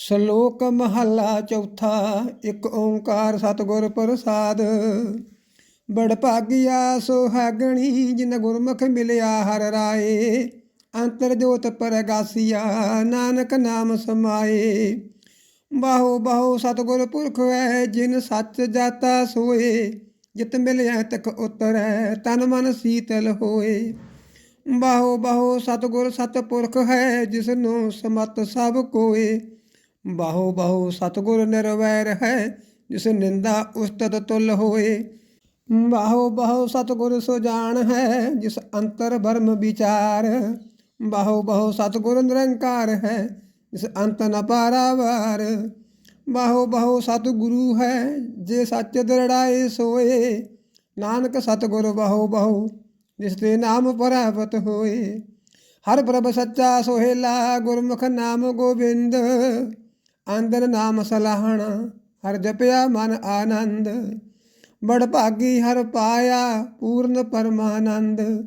ਸ਼ਲੋਕ ਮਹੱਲਾ ਚੌਥਾ, ਇੱਕ ਓੰਕਾਰ ਸਤਿਗੁਰ ਪ੍ਰਸਾਦ। ਬੜ ਭਾਗਿਆ ਸੁਹਾਗਣੀ ਜਿਨ ਗੁਰਮੁਖ ਮਿਲਿਆ ਹਰ ਰਾਏ। ਅੰਤਰ ਜੋਤ ਪਰਗਾਸੀਆ ਨਾਨਕ ਨਾਮ ਸਮਾਏ। ਬਾਹੋ ਬਾਹੋ ਸਤਿਗੁਰ ਪੁਰਖ ਹੈ ਜਿਨ ਸੱਚ ਜਾਤਾ ਸੋਏ। ਜਿਤ ਮਿਲਿਆ ਤਕ ਉਤਰੈ, ਤਨ ਮਨ ਸੀਤਲ ਹੋਏ। ਬਾਹੋ ਬਾਹੋ ਸਤਿਗੁਰ ਸਤਿਪੁਰਖ ਹੈ, ਜਿਸ ਨੂੰ ਸਮਤ ਸਭ ਕੋਏ। ਬਾਹੋ ਬਾਹੋ ਸਤਿਗੁਰ ਨਿਰਵੈਰ ਹੈ, ਜਿਸ ਨਿੰਦਾ ਉਸਤਤ ਤੁਲ ਹੋਏ। ਬਾਹੋ ਬਾਹੋ ਸਤਿਗੁਰ ਸੋ ਜਾਣ ਹੈ, ਜਿਸ ਅੰਤਰ ਬਰਮ ਵਿਚਾਰ। ਬਾਹੋ ਬਾਹੋ ਸਤਿਗੁਰ ਨਿਰੰਕਾਰ ਹੈ, ਜਿਸ ਅੰਤ ਨ ਪਾਰਾਵਾਰ। ਬਾਹੋ ਬਾਹੋ ਸਤਿਗੁਰੂ ਹੈ, ਜੇ ਸੱਚ ਦਰੜਾਏ ਸੋਏ। ਨਾਨਕ ਸਤਿਗੁਰ ਬਾਹੋ ਬਾਹੋ, ਜਿਸ ਤੇ ਨਾਮ ਪ੍ਰਾਪਤ ਹੋਏ। ਹਰ ਪ੍ਰਭ ਸੱਚਾ ਸੋਹੇਲਾ, ਗੁਰਮੁਖ ਨਾਮ ਗੋਬਿੰਦ। ਅੰਦਰ ਨਾਮ ਸਲਾਹਣਾ, ਹਰ ਜਪਿਆ ਮਨ ਆਨੰਦ। ਬੜ ਭਾਗੀ ਹਰ ਪਾਇਆ, ਪੂਰਨ ਪਰਮਾਨੰਦ।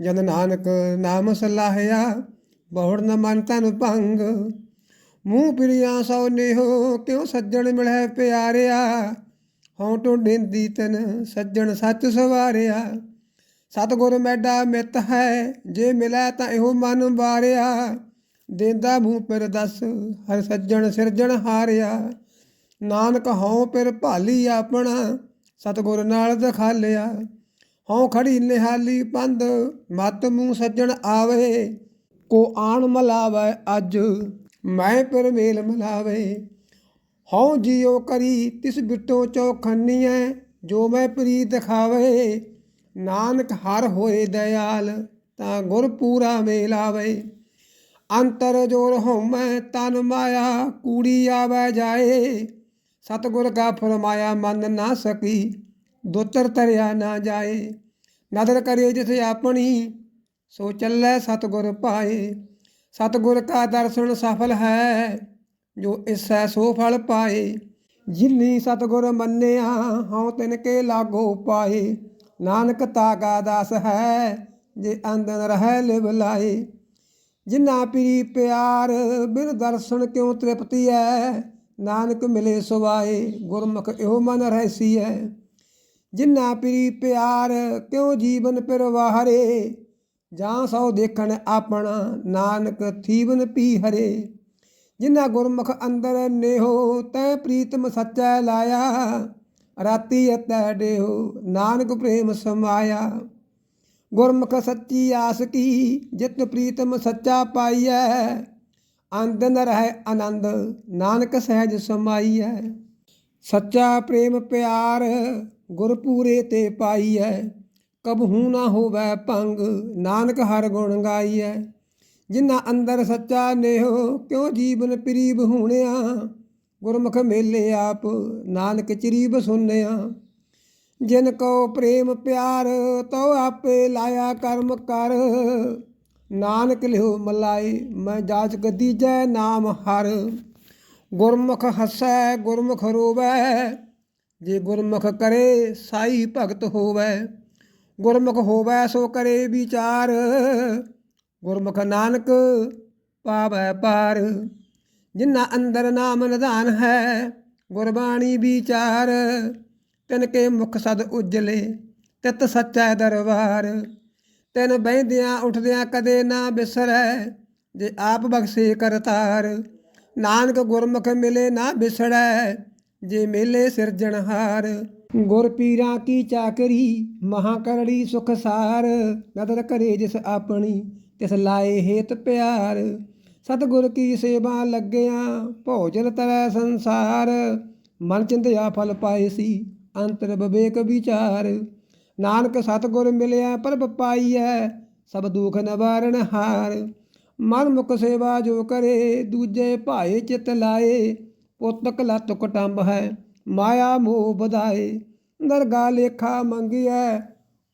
ਜਦ ਨਾਨਕ ਨਾਮ ਸਲਾਹਿਆ, ਬਹੁੜ ਨ ਮਨ ਤਨ ਭੰਗ। ਮੂੰਹ ਪਿੜੀਆਂ ਸੋ ਨੇਹੋ, ਕਿਉ ਸੱਜਣ ਮਿਲੈ ਪਿਆਰਿਆ? ਹਉ ਟੁੰਡਿੰਦੀ ਤਨ ਸੱਜਣ ਸੱਚ ਸਵਾਰਿਆ। ਸਤਿਗੁਰ ਮੈਡਾ ਮਿੱਤ ਹੈ, ਜੇ ਮਿਲੈ ਤਾਂ ਇਹੋ ਮਨ ਵਾਰਿਆ। ਦੇਂਦਾ ਮੂੰਹ ਪਰ ਦੱਸ, ਹਰ ਸੱਜਣ ਸਿਰਜਣ ਹਾਰਿਆ। ਨਾਨਕ ਹਉ ਪਰ ਭਾਲੀ ਆਪਣਾ, ਸਤਿਗੁਰ ਨਾਲ ਦਿਖਾਲਿਆ। ਹਉ ਖੜੀ ਨਿਹਾਲੀ ਪੰਦ ਮਤ ਮੂੰਹ ਸੱਜਣ ਆਵੇ। ਕੋ ਆਣ ਮਲਾਵੇ ਅੱਜ, ਮੈਂ ਪਰ ਮੇਲ ਮਲਾਵੇ। ਹਉ ਜਿਉ ਕਰੀ ਤਿਸ ਬਿਟੋ ਚੌਖੰਨੀਐ, ਜੋ ਮੈਂ ਪ੍ਰੀਤ ਦਿਖਾਵੇ। ਨਾਨਕ ਹਰ ਹੋਏ ਦਇਆਲ, ਤਾਂ ਗੁਰ ਪੂਰਾ ਮੇਲ ਆਵੇ। ਅੰਤਰ ਜੋਰ ਹਉਮੈ ਤਨ ਮਾਇਆ, ਕੂੜੀ ਆਵੈ ਜਾਏ। ਸਤਗੁਰ ਕਾ ਫਰਮਾਇਆ, ਮੰਨ ਨਾ ਸਕੀ, ਦੋਤਰ ਤਰਿਆ ਨਾ ਜਾਏ। ਨਦਰ ਕਰੇ ਜਿਸ ਆਪਣੀ, ਸੋ ਚੱਲੈ ਸਤਗੁਰ ਪਾਏ। ਸਤਗੁਰ ਕਾ ਦਰਸ਼ਨ ਸਫਲ ਹੈ, ਜੋ ਇਸੈ ਸੋ ਫਲ ਪਾਏ। ਜਿਨੀ ਸਤਗੁਰ ਮੰਨਿਆ, ਹਉ ਤਿਨ ਕੇ ਲਾਗੋ ਪਾਏ। ਨਾਨਕ ਤਾਗਾ ਦਾਸ ਹੈ, ਜੇ ਅੰਦਨ ਰਹਿ ਲਿਵ ਲਾਏ। ਜਿਨਾ ਪੀਰੀ ਪਿਆਰ ਬਿਨ ਦਰਸ਼ਨ ਕਿਉ ਤ੍ਰਿਪਤੀ ਐ? ਨਾਨਕ ਮਿਲੇ ਸੁਵਾਏ ਗੁਰਮੁਖ ਇਹੋ ਮਨ ਰਹਿਸੀ ਐ। ਜਿਨਾ ਪੀਰੀ ਪਿਆਰ ਕਿਉ ਜੀਵਨ ਪਰਵਾਹਰੇ? ਜਾਂ ਸੋ ਦੇਖਣ ਆਪਣਾ ਨਾਨਕ ਥੀਵਨ ਪੀ ਹਰੇ। ਜਿਨਾ ਗੁਰਮੁਖ ਅੰਦਰ ਨੇਹੋ, ਤੈ ਪ੍ਰੀਤਮ ਸੱਚੈ ਲਾਇਆ। ਰਾਤੀ ਅਤੈ ਡੇਹੋ, ਨਾਨਕ ਪ੍ਰੇਮ ਸਮਾਇਆ। ਗੁਰਮੁਖ ਸੱਚੀ ਆਸ ਕੀ, ਜਿਤ ਪ੍ਰੀਤਮ ਸੱਚਾ ਪਾਈਐ। ਆਨੰਦ ਰਹਿ ਆਨੰਦ, ਨਾਨਕ ਸਹਿਜ ਸਮਾਈਐ। ਸੱਚਾ ਪ੍ਰੇਮ ਪਿਆਰ ਗੁਰ ਪੂਰੇ ਤੇ ਪਾਈਐ। ਕਬਹੂ ਨਾ ਹੋਵੈ ਭੰਗ, ਨਾਨਕ ਹਰ ਗੁਣ ਗਾਈਐ। ਜਿਨ੍ਹਾਂ ਅੰਦਰ ਸੱਚਾ ਨੇਹੋ, ਕਿਉ ਜੀਵਨ ਪ੍ਰੀਬ ਹੋਣਿਆ। ਗੁਰਮੁਖ ਮੇਲੇ ਆਪ, ਨਾਨਕ ਚਰੀਬ ਸੁਨਿਆ। ਜਿਨ ਕੋ ਪ੍ਰੇਮ ਪਿਆਰ ਤੋ ਆਪੇ ਲਾਇਆ ਕਰਮ ਕਰ। ਨਾਨਕ ਲਿਓ ਮਲਾਈ, ਮੈਂ ਜਾਚ ਗਦੀਜੈ ਨਾਮ ਹਰ। ਗੁਰਮੁਖ ਹਸੈ, ਗੁਰਮੁਖ ਰੋਵੈ। ਜੇ ਗੁਰਮੁਖ ਕਰੇ, ਸਾਈ ਭਗਤ ਹੋਵੈ। ਗੁਰਮੁਖ ਹੋਵੈ, ਸੋ ਕਰੇ ਵਿਚਾਰ। ਗੁਰਮੁਖ ਨਾਨਕ ਪਾਵੈ ਪਾਰ ਜਿਨ੍ਹਾਂ ਅੰਦਰ ਨਾਮ ਨਿਧਾਨ ਹੈ, ਗੁਰਬਾਣੀ ਵਿਚਾਰ। ਤਿਨ ਕੇ ਮੁਖ ਸਦ ਉਜਲੇ, ਤਿਤ ਸੱਚਾ ਦਰਬਾਰ। ਤਿਨ ਬਹਿੰਦਿਆਂ ਉੱਠਦਿਆਂ ਕਦੇ ਨਾ ਬਿਸਰੈ, ਜੇ ਆਪ ਬਖਸ਼ੇ ਕਰਤਾਰ ਨਾਨਕ ਗੁਰਮੁਖ ਮਿਲੇ ਨਾ ਬਿਸੜੈ ਜੇ ਮੇਲੇ ਸਿਰਜਣਹਾਰ ਗੁਰ ਪੀਰਾਂ ਕੀ ਚਾਕਰੀ, ਮਹਾ ਕਰੜੀ ਸੁਖ ਸਾਰ। ਨਦਰ ਕਰੇ ਜਿਸ ਆਪਣੀ, ਤਿਸ ਲਾਏ ਹੇਤ ਪਿਆਰ। ਸਤਿਗੁਰ ਕੀ ਸੇਵਾ ਲੱਗਿਆ, ਭੋਜਨ ਤਰੈ ਸੰਸਾਰ। ਮਨ ਚਿੰਤਿਆ ਫਲ ਪਾਏ ਸੀ ਅੰਤਰ ਵਿਵੇਕ ਵਿਚਾਰ। ਨਾਨਕ ਸਤਿਗੁਰ ਮਿਲਿਆ, ਪ੍ਰਭ ਪਾਈਐ, ਸਭ ਦੁਖ ਨਿਵਾਰਣ ਹਾਰ। ਮਨ ਮੁਖ ਸੇਵਾ ਜੋ ਕਰੇ, ਦੂਜੇ ਭਾਏ ਚਿਤ ਲਾਏ। ਪੁੱਤਕ ਲਤ ਕੁਟੰਬ ਹੈ ਮਾਇਆ ਮੋਹ ਵਧਾਏ। ਦਰਗਾ ਲੇਖਾ ਮੰਗਿਐ,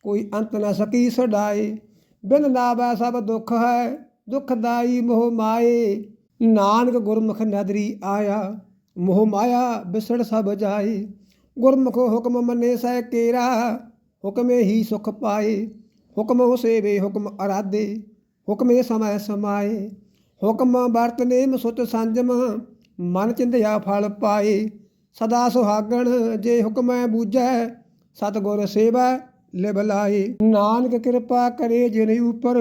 ਕੋਈ ਅੰਤ ਨਾ ਸਕੀ ਛਡਾਏ ਬਿਨ ਨਾਵੈ ਸਭ ਦੁਖ ਹੈ ਦੁਖਦਾਈ ਮੋਹ ਮਾਏ। ਨਾਨਕ ਗੁਰਮੁਖ ਨਦਰੀ ਆਇਆ, ਮੋਹ ਮਾਇਆ ਬਿਸੜ ਸਭ ਜਾਏ। ਗੁਰਮੁਖ ਹੁਕਮ ਮੰਨੇ ਸਹਿ ਕੇਰਾ, ਹੁਕਮੇ ਹੀ ਸੁਖ ਪਾਏ। ਹੁਕਮ ਸੇਵੇ, ਹੁਕਮ ਅਰਾਧੇ, ਹੁਕਮੇ ਸਮੈ ਸਮਾਏ। ਹੁਕਮ ਵਰਤ ਨੇਮ ਸੁਤ ਸੰਜਮ, ਮਨ ਚਿੰਧਿਆ ਫਲ ਪਾਏ। ਸਦਾ ਸੁਹਾਗਣ ਜੇ ਹੁਕਮੈ ਬੂਝੈ, ਸਤਿਗੁਰ ਸੇਵਾ ਲਿਵ ਲਾਏ। ਨਾਨਕ ਕਿਰਪਾ ਕਰੇ ਜਿਨ ਉਪਰ,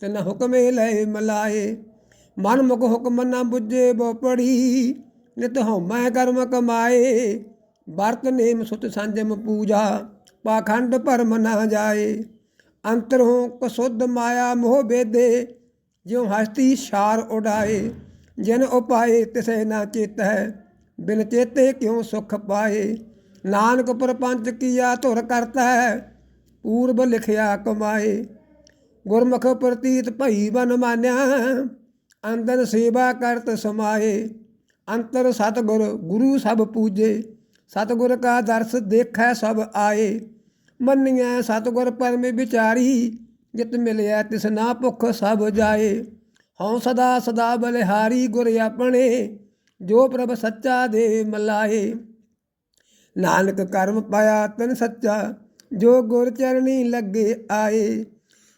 ਤਿਨ ਹੁਕਮੇ ਲੈ ਮਲਾਏ। ਮਨ ਮੁਖ ਹੁਕਮ ਨਾ ਬੁੱਝੇ ਬੋ ਪੜੀ, ਨਿਤ ਹਉਮੈ ਕਰਮ ਕਮਾਏ। ਵਰਤ ਨੇਮ ਸੁਤ ਸੰਜਮ ਪੂਜਾ, ਪਾਖੰਡ ਭਰਮ ਨਾ ਜਾਏ। ਅੰਤਰੋਂ ਕਸੁੱਧ ਮਾਇਆ ਮੋਹ ਬੇਦੇ ਜਿਉ ਹਸਤੀ ਸ਼ਾਰ ਉਡਾਏ। ਜਿਨ ਉਪਾਏ ਤਿਸੈ ਨਾ ਚੇਤ ਹੈ ਬਿਨ ਚੇਤੇ ਕਿਉ ਸੁਖ ਪਾਏ। ਨਾਨਕ ਪਰਪੰਚ ਕੀਆ ਧੁਰ ਕਰਤਾ ਹੈ ਪੂਰਬ ਲਿਖਿਆ ਕਮਾਏ। ਗੁਰਮੁਖ ਪ੍ਰਤੀਤ ਭਈ ਬਨ ਮਾਨਿਆ, ਅੰਦਰ ਸੇਵਾ ਕਰਤ ਸਮਾਏ। ਅੰਤਰ ਸਤਗੁਰ ਗੁਰੂ ਸਭ ਪੂਜੇ। ਸਤਗੁਰ ਕਾ ਦਰਸ ਦੇਖੈ ਸਭ ਆਏ। ਮੰਨਿਐ ਸਤਗੁਰ ਪਰਮ ਵਿਚਾਰੀ, ਜਿਤ ਮਿਲਿਆ ਤਿਸ ਨਾ ਭੁਖ ਸਭ ਜਾਏ। ਹਉ ਸਦਾ ਸਦਾ ਬਲਿਹਾਰੀ ਗੁਰ ਆਪਣੇ, ਜੋ ਪ੍ਰਭ ਸੱਚਾ ਦੇ ਮਲਾਏ। ਨਾਨਕ ਕਰਮ ਪਾਇਆ ਤਨ ਸੱਚਾ, ਜੋ ਗੁਰ ਚਰਣੀ ਲੱਗੇ ਆਏ।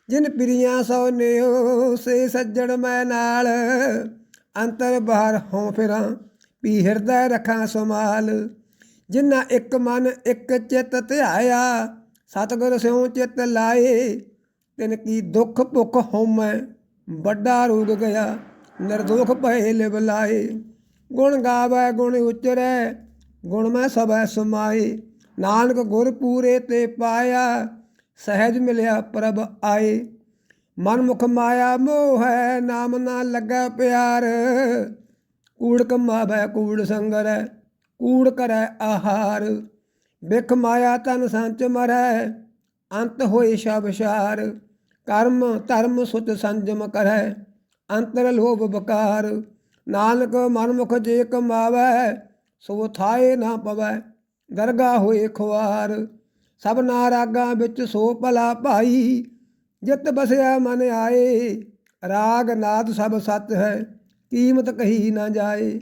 ਜਿਨ ਪ੍ਰਿਆ ਸੋ ਨਿਓ ਸੇ ਸੱਜਣ ਮੈਂ ਨਾਲ। ਅੰਤਰ ਬਾਹਰ ਹੋਂ ਫਿਰਾਂ, ਪੀ ਹਿਰਦੈ ਰਖਾਂ ਸਮਾਲ ਜਿਨ੍ਹਾਂ ਇੱਕ ਮਨ ਇੱਕ ਚਿੱਤ ਧਿਆਇਆ, ਸਤਿਗੁਰ ਸਿਉ ਚਿੱਤ ਲਾਏ, ਤਿਨ ਕੀ ਦੁੱਖ ਭੁੱਖ ਹਉਮੈ, ਵੱਡਾ ਰੋਗ ਗਿਆ, ਨਿਰਦੋਖ ਭਏ ਲਿਵ ਲਾਏ। ਗੁਣ ਗਾਵੇ, ਗੁਣ ਉਚਰੈ, ਗੁਣ ਮੈਂ ਸਭੈ ਸਮਾਏ। ਨਾਨਕ ਗੁਰ ਪੂਰੇ ਤੇ ਪਾਇਆ, ਸਹਿਜ ਮਿਲਿਆ ਪ੍ਰਭ ਆਏ। ਮਨ ਮੁਖ ਮਾਇਆ ਮੋਹ ਹੈ ਨਾਮ ਨਾ ਲੱਗਾ ਪਿਆਰ ਕੂੜ ਕਮਾਵੇ ਕੂੜ ਸੰਗਰੈ। ਕੂੜ ਕਰੈ ਆਹਾਰ। ਬਿਖ ਮਾਇਆ ਤਨ ਸੰਚ ਮਰੈ, ਅੰਤ ਹੋਏ ਸ਼ਬਸ਼ਾਰ ਕਰਮ ਧਰਮ ਸੁਤ ਸੰਜਮ ਕਰੈ, ਅੰਤਰ ਲੋਭ ਬਕਾਰ। ਨਾਨਕ ਮਨ ਮੁਖ ਜੇ ਕਮਾਵੇ, ਸੋ ਥਾਏ ਨਾ ਪਵੈ, ਦਰਗਾ ਹੋਏ ਖੁਆਰ। ਸਭ ਨਾ ਰਾਗਾਂ ਵਿੱਚ ਸੋ ਭਲਾ ਭਾਈ, ਜਿਤ ਬਸਿਆ ਮਨ ਆਏ। ਰਾਗ ਨਾਦ ਸਭ ਸਤ ਹੈ, ਕੀਮਤ ਕਹੀ ਨਾ ਜਾਏ।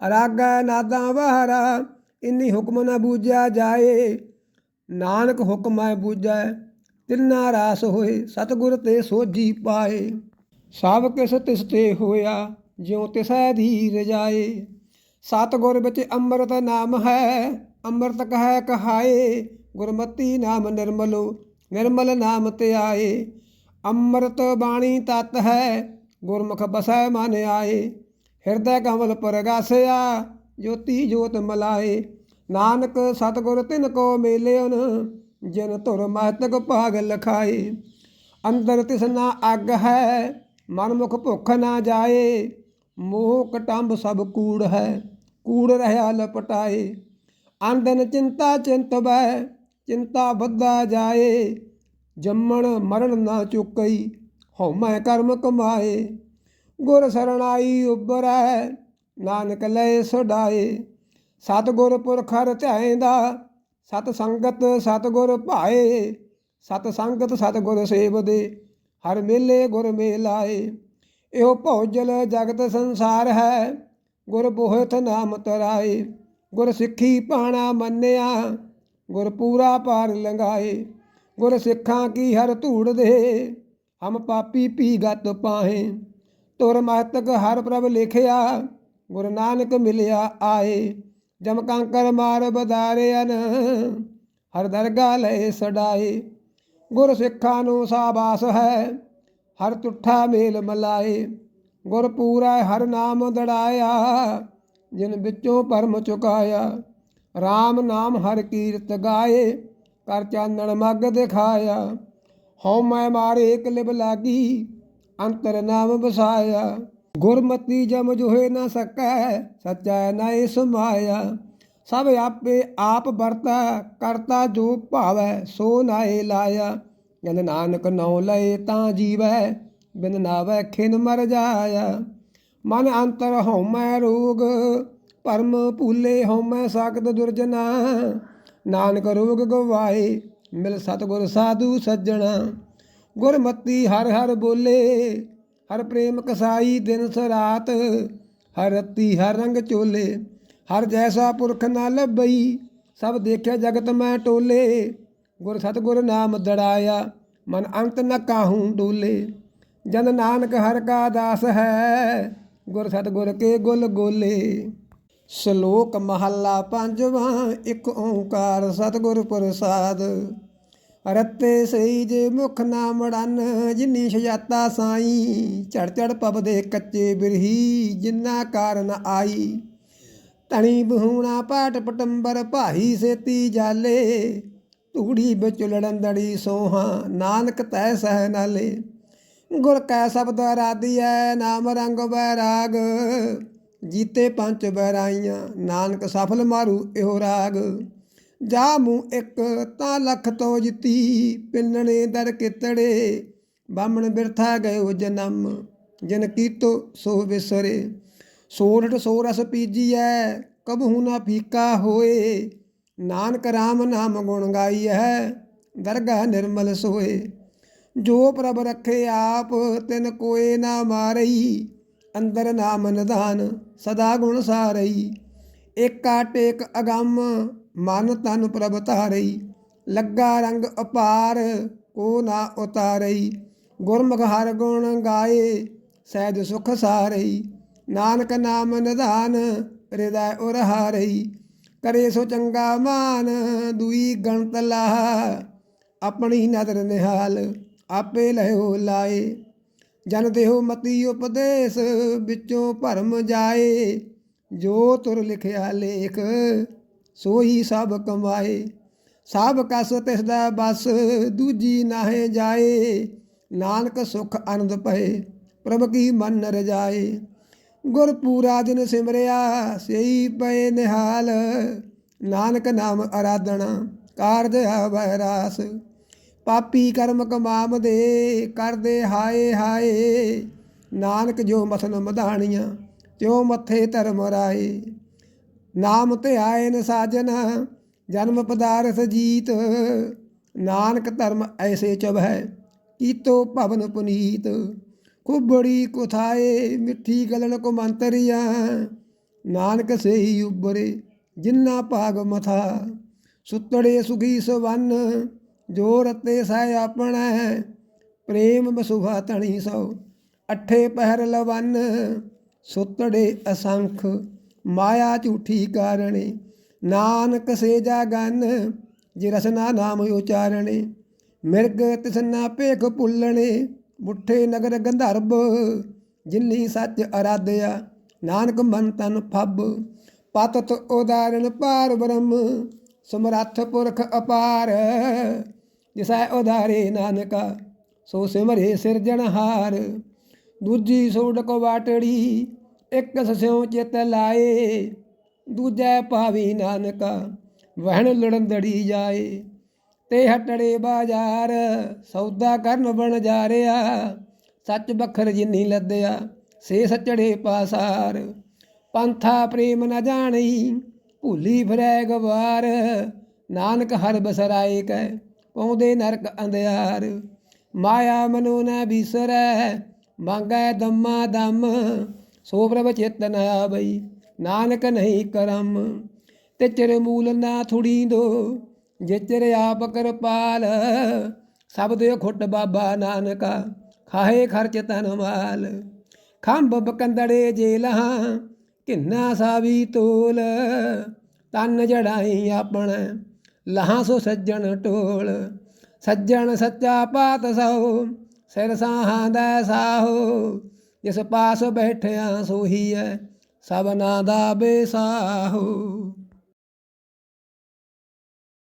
ਰਾਗੈ ਨਾਦਾਂ ਵਾਹਰਾ, ਇੰਨੀ ਹੁਕਮ ਨਾ ਬੂਝਿਆ ਜਾਏ। ਨਾਨਕ ਹੁਕਮੈ ਬੂਝੈ, ਤਿੰਨਾ ਰਾਸ ਹੋਏ, ਸਤਿਗੁਰ ਤੇ ਸੋਜੀ ਪਾਏ। ਸਭ ਕਿਸ ਤਿਸ ਤੇ ਹੋਇਆ, ਜਿਉ ਤਿਸੈ ਦੀ ਰਜਾਏ ਸਤਿਗੁਰ ਵਿੱਚ ਅੰਮ੍ਰਿਤ ਨਾਮ ਹੈ, ਅੰਮ੍ਰਿਤ ਕਹੈ ਕਹਾਏ। ਗੁਰਮਤੀ ਨਾਮ ਨਿਰਮਲੋ, ਨਿਰਮਲ ਨਾਮ ਤੇ ਆਏ ਅੰਮ੍ਰਿਤ ਬਾਣੀ ਤਤ ਹੈ, ਗੁਰਮੁਖ ਬਸੈ ਮਨ ਆਏ। ਹਿਰਦੈ ਕਮਲ ਪਰਗਾਸਿਆ, ਜੋਤੀ ਜੋਤ ਮਲਾਏ। ਨਾਨਕ ਸਤਿਗੁਰ ਤਿਨ ਕੋ ਮੇਲਿਓਨ ਜਿਨ ਧੁਰ ਮਹਤਕ ਭਾਗ ਲਖਾਏ। ਅੰਦਰ ਤਿਸਨਾ ਅੱਗ ਹੈ ਮਨ ਮੁਖ ਭੁੱਖ ਨਾ ਜਾਏ। ਮੋਹ ਕਟੰਬ ਸਭ ਕੂੜ ਹੈ, ਕੂੜ ਰਹਾ ਲਪਟਾਏ। ਅੰਦਨ ਚਿੰਤਾ ਚਿੰਤਵੈ ਚਿੰਤਾ ਵੱਧਾ ਜਾਏ। ਜੰਮਣ ਮਰਨ ਨਾ ਚੁਕਈ, ਹਉਮੈ ਕਰਮ ਕਮਾਏ। ਗੁਰ ਸਰਣਾਈ ਉਬਰੈ ਨਾਨਕ ਲੈ ਛੁਡਾਏ ਸਤਿਗੁਰ ਪੁਰਖ ਹਰ ਧਿਆਇਂਦਾ ਸਤ ਸੰਗਤ ਸਤਿਗੁਰ ਭਾਏ। ਸਤ ਸੰਗਤ ਸਤਿਗੁਰ ਸੇਵਦੇ, ਹਰ ਮੇਲੇ ਗੁਰ ਮੇਲਾਏ। ਇਹੋ ਭੌਜਲ ਜਗਤ ਸੰਸਾਰ ਹੈ, ਗੁਰ ਬੋਹਤ ਨਾਮ ਤਰਾਏ। ਗੁਰ ਸਿੱਖੀ ਪਾਣਾ ਮੰਨਿਆ, ਗੁਰ ਪੂਰਾ ਪਾਰ ਲੰਗਾਏ ਗੁਰ ਸਿੱਖਾਂ ਕੀ ਹਰ ਧੂੜ ਦੇ, ਹਮ ਪਾਪੀ ਪੀ ਗਤ ਪਾਹੇ। ਤੁਰ ਮਹਤਕ ਹਰ ਪ੍ਰਭ ਲਿਖਿਆ, ਗੁਰੂ ਨਾਨਕ ਮਿਲਿਆ ਆਏ। ਜਮ ਕੰਕਰ ਮਾਰ ਬਦਾਰਿਆਨ ਹਰ ਦਰਗਾ ਲੈ ਸਡਾਏ। ਗੁਰ ਸਿੱਖਾਂ ਨੂੰ ਸਾਬਾਸ ਹੈ, ਹਰ ਤੁਠਾ ਮੇਲ ਮਲਾਏ। ਗੁਰ ਪੂਰਾ ਹਰ ਨਾਮ ਦੜਾਇਆ, ਜਿਨ ਵਿੱਚੋਂ ਪਰਮ ਚੁਕਾਇਆ। RAM ਨਾਮ ਹਰ ਕੀਰਤ ਗਾਏ, ਕਰ ਚਾਨਣ ਮੱਗ ਦਿਖਾਇਆ। ਹਉ ਮੈਂ ਮਾਰੇ ਕਲਿਬ ਲਾਗੀ ਅੰਤਰ ਨਾਮ ਵਸਾਇਆ। ਗੁਰਮਤੀ ਜਮ ਜੋਏ ਨਾ ਸਕੈ, ਸਚੈ ਨਾਇ ਸਮਾਇਆ ਸਭ ਆਪੇ ਆਪ ਵਰਤਾ, ਕਰਤਾ ਜੋ ਭਾਵੈ, ਸੋ ਨਾਏ ਲਾਇਆ। ਜਨ ਨਾਨਕ ਨਉ ਲਏ ਤਾਂ ਜੀਵੈ, ਬਿਨ ਨਾਵੈ ਖਿਨ ਮਰ ਜਾਇਆ। ਮਨ ਅੰਤਰ ਹਉਮੈ ਰੋਗ ਭਰਮ ਭੂਲੇ ਹਉਮੈ ਸਾਖਤ ਦੁਰਜਨਾ। ਨਾਨਕ ਰੋਗ ਗਵਾਏ, ਮਿਲ ਸਤਗੁਰ ਸਾਧੂ ਸੱਜਣਾ। ਗੁਰਮਤੀ ਹਰ ਹਰ ਬੋਲੇ, ਹਰ ਪ੍ਰੇਮ ਕਸਾਈ ਦਿਨ ਸਰਾਤ ਹਰ ਰਤੀ ਹਰ ਰੰਗ ਚੋਲੇ, ਹਰ ਜੈਸਾ ਪੁਰਖ ਨਾ ਲੱਭਈ, ਸਭ ਦੇਖਿਆ ਜਗਤ ਮੈਂ ਟੋਲੇ, ਗੁਰ ਸਤਗੁਰ ਨਾਮ ਦੜਾਇਆ, ਮਨ ਅੰਤ ਨ ਕਾਹੂ ਡੋਲੇ। ਜਨ ਨਾਨਕ ਹਰ ਕਾ ਦਾਸ ਹੈ, ਗੁਰ ਸਤਗੁਰ ਕੇ ਗੁਲ ਗੋਲੇ। ਸ਼ਲੋਕ ਮਹੱਲਾ ਪੰਜਵਾਂ, ਇੱਕ ਓੰਕਾਰ ਸਤਿਗੁਰ ਪ੍ਰਸਾਦ। ਰਤੇ ਸਹੀ ਜੇ ਮੁਖ ਨਾ ਮੜਨ ਜਿਨੀ ਸਜਾਤਾ ਸਾਈ। ਚੜ ਚੜ ਪਵਦੇ ਕੱਚੇ ਬਿਰਹੀ, ਜਿੰਨਾ ਕਾਰਨ ਆਈ। ਤਣੀ ਬਹੂਣਾ ਪਾਟ ਪਟੰਬਰ, ਭਾਈ ਸੇਤੀ ਜਾਲੇ। ਧੂੜੀ ਵਿੱਚ ਲੜੰਦੜੀ ਸੋਹਾ, ਨਾਨਕ ਤੈ ਸਹਿ ਨਾਲੇ। ਗੁਰ ਕੈ ਸ਼ਬਦ ਰਾਧੀਐ, ਨਾਮ ਰੰਗ ਬੈਰਾਗ ਜੀਤੇ ਪੰਜ ਬੈਰਾਈਆਂ ਨਾਨਕ ਸਫਲ ਮਾਰੂ ਇਹੋ ਰਾਗ। ਜਾ ਮੂੰ ਇੱਕ ਤਾਂ ਲੱਖ ਤੋ ਜਿਤੀ, ਪਿੰਨਣੇ ਦਰ ਕਿਤੜੇ ਬਾਮਣ ਬਿਰਥਾ ਗਇਓ ਜਨਮ, ਜਨ ਕੀਤੋ ਸੋ ਵਿਸਰੇ। ਸੋਰਠ ਸੋਰਸ ਪੀਜੀਐ ਕਬਹੂ ਨਾ ਫੀਕਾ ਹੋਏ, ਨਾਨਕ RAM ਨਾਮ ਗੁਣ ਗਾਈਐ, ਦਰਗਾਹ ਨਿਰਮਲ ਸੋਏ। ਜੋ ਪ੍ਰਭ ਰੱਖੇ ਆਪ, ਤਿਨ ਕੋਏ ਨਾ ਮਾਰਈ, ਅੰਦਰ ਨਾਮ ਨਿਧਾਨ, ਸਦਾ ਗੁਣ ਸਾਰਈ। ਏਕਾ ਟੇਕ ਅਗੰਮ ਮਨ ਤਨ ਪ੍ਰਭ ਧਾਰਈ, ਲੱਗਾ ਰੰਗ ਅਪਾਰ, ਕੋ ਨਾ ਉਤਾਰਈ। ਗੁਰਮੁਖ ਹਰ ਗੁਣ ਗਾਏ, ਸਹਿਜ ਸੁਖ ਸਾਰਈ। ਨਾਨਕ ਨਾਮ ਨਿਧਾਨ, ਹਿਰਦੈ ਉਰ ਹਾਰਈ। ਕਰੇ ਸੋ ਚੰਗਾ ਮਾਨ, ਦੁਈ ਗਣਤ ਲਾਹ। ਆਪਣੀ ਨਦਰ ਨਿਹਾਲ, ਆਪੇ ਲਹਿਓ ਲਾਏ। ਜਨ ਦੇਹੋ ਮਤੀ ਉਪਦੇਸ਼, ਵਿੱਚੋਂ ਭਰਮ ਜਾਏ। ਜੋ ਤੁਰ ਲਿਖਿਆ ਲੇਖ ਸੋਈ ਸਭ ਕਮਾਏ, ਸਭ ਕਸ ਤਿਸ ਦਾ ਬਸ, ਦੂਜੀ ਨਾਹੇ ਜਾਏ, ਨਾਨਕ ਸੁਖ ਆਨੰਦ ਪਏ ਪ੍ਰਭ ਕੀ ਮਨ ਰਜਾਏ। ਗੁਰ ਪੂਰਾ ਦਿਨ ਸਿਮਰਿਆ, ਸਈ ਪਏ ਨਿਹਾਲ, ਨਾਨਕ ਨਾਮ ਅਰਾਧਣਾ ਕਾਰਜ ਆਵੈ ਰਾਸ। ਪਾਪੀ ਕਰਮ ਕਮਾਮ ਦੇ, ਕਰਦੇ ਹਾਏ ਹਾਏ, ਨਾਨਕ ਜੋ ਮਸਨ ਮਧਾਣੀਆਂ, ਤਿਉ ਮੱਥੇ ਧਰਮ ਰਾਏ। ਨਾਮ ਧਿਆਏ ਨ ਸਾਜਨ, ਜਨਮ ਪਦਾਰਥ ਜੀਤ। ਨਾਨਕ ਧਰਮ ਐਸੇ ਚਬਹਿ ਕੀਤੋ ਭਵਨ ਪੁਨੀਤ। ਕੁਬੜੀ ਕੁਥਾਏ, ਮਿੱਠੀ ਗਲਣ ਕੋ ਮੰਤਰੀਆ ਨਾਨਕ ਸੇਈ ਉਬਰੇ ਜਿੰਨਾ ਭਾਗ ਮਥਾ। ਸੁਤੜੇ ਸੁਖੀ ਸਵੰਨ ਜੋ ਰਤੇ ਸਹਿ ਆਪਣਾ। ਪ੍ਰੇਮ ਬਸੁਭਾ ਤਣੀ ਸੋ, ਅਠੇ ਪਹਿਰ ਲਵਨ। ਸੁਤੜੇ ਅਸੰਖ ਮਾਇਆ ਝੂਠੀ ਕਾਰਣੇ। ਨਾਨਕ ਸੇਜਾ ਗਨ, ਜੇ ਰਸਨਾ ਨਾਮ ਉਚਾਰਣੇ। ਮਿਰਗ ਤਿਸਨਾ ਭੇਖ ਪੁੱਲਣੇ ਮੁੱਠੇ ਨਗਰ ਗੰਧਰਬ, ਜਿਨੀ ਸੱਚ ਅਰਾਧਿਆ, ਨਾਨਕ ਮਨ ਤਨ ਫੱਬ। ਪਤਤ ਉਦਾਰਣ ਪਾਰ ਬ੍ਰਹਮ, ਸਮਰੱਥ ਪੁਰਖ ਅਪਾਰ। ਜਿਸੈ ਉਧਾਰੇ ਨਾਨਕਾ, ਸੋ ਸਿਮਰੇ ਸਿਰਜਣਹਾਰ। ਦੂਜੀ ਸੋਡਕ ਵਾਟੜੀ ਇੱਕ ਸਸਿਓ ਚਿਤ ਲਾਏ, ਦੂਜੈ ਭਾਵੀ ਨਾਨਕਾ ਵਹਿਣ ਲੜੰਦੜੀ ਜਾਏ। ਤੇ ਹਟੜੇ ਬਾਜ਼ਾਰ, ਸੌਦਾ ਕਰਨ ਬਣ ਜਾ ਰਿਆ ਸੱਚ ਬਖਰ ਜਿਨੀ ਲੱਦਿਆ, ਸੇ ਸੱਚੜੇ ਪਾਸਾਰ। ਪੰਥਾ ਪ੍ਰੇਮ ਨਾ ਜਾਣੀ, ਭੁੱਲੀ ਫਿਰੈ ਗਵਾਰ ਨਾਨਕ ਹਰ ਬਸਰਾਏ ਕੈ, ਪਉਦੇ ਨਰਕ ਅੰਧਿਆਰ। ਮਾਇਆ ਮਨੋ ਨ ਬਿਸਰੈ, ਮੰਗੈ ਦਮਾ ਦਮ। ਸੋ ਪ੍ਰਭ ਚਿਤ ਨ ਆਵਈ ਨਾਨਕ ਨਹੀਂ ਕਰਮ, ਤੇ ਚਿਰ ਮੂਲ ਨਾ ਥੁੜੀ ਦੋ ਜੇ ਚਿਰ ਆਪ ਕਿਰਪਾਲ, ਸਭ ਦੇ ਖੁੱਟ ਬਾਬਾ ਨਾਨਕਾ, ਖਾਹੇ ਖਰਚ ਤਨ ਮਾਲ। ਖੰਭ ਬਕੰਦੜੇ ਜੇ ਲਹਾਂ ਕਿੰਨਾ ਸਾਵੀ ਤੋਲ, ਤਨ ਜੜਾਈ ਆਪਣਾ, ਲਹਾਂ ਸੋ ਸੱਜਣ ਟੋਲ ਸੱਜਣ ਸੱਚਾ ਪਾਤ ਸੋ ਸਿਰ ਸਾਹਾਂ ਦਾ ਸਾਹੋ ਜਿਸ ਪਾਸ ਬੈਠਿਆ ਸੋਹੀ ਹੈ ਸਭਨਾ ਦਾ ਬੇਸਾਹੋ।